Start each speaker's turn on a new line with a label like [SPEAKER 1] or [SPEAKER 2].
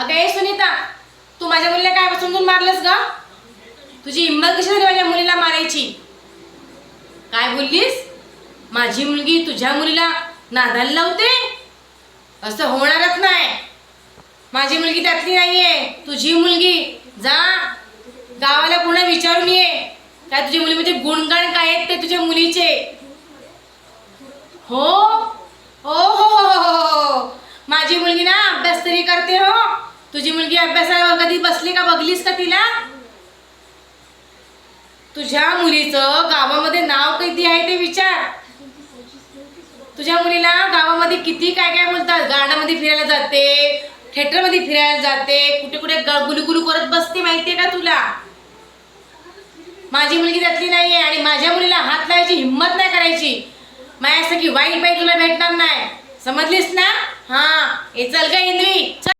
[SPEAKER 1] अगं ए सुनीता तू माझ्या मुलीला काय समजून मारलंस ग? तुझी हिंमत कशी झाली माझ्या मुलीला मारायची? काय बोललीस? माझी मुलगी तुझ्या मुलीला नादाला लावते? असं होणारच नाही. माझी मुलगी त्यातली नाहीये. तुझी मुलगी जा. गावाला पुन्हा विचारून ये. काय तुझी मुली म्हणजे गुणगाण काय आहेत ते तुझ्या मुलीचे? हो? हो हो हो हो, हो, हो. माझी मुलगी ना अभ्यास तरी करते. तुझी मुलगी अभ्यासाला कधी बसली का बघलीस का तिला? तुझ्या मुलीचं गावामध्ये नाव किती आहे ते विचार. तुझ्या मुलीला गावामध्ये किती काय काय बोलतात? गार्डनमध्ये फिरायला जाते थिएटरमध्ये फिरायला जाते कुठे कुठे गुलुगुलू करत बसते माहितीये का तुला? माझी मुलगी त्यातली नाहीये आणि माझ्या मुलीला हात लावायची हिंमत नाही करायची. माझ्यासाठी वाईट बाई तुला भेटणार नाही. समजलीस ना? हा. हे चल का इंद्री.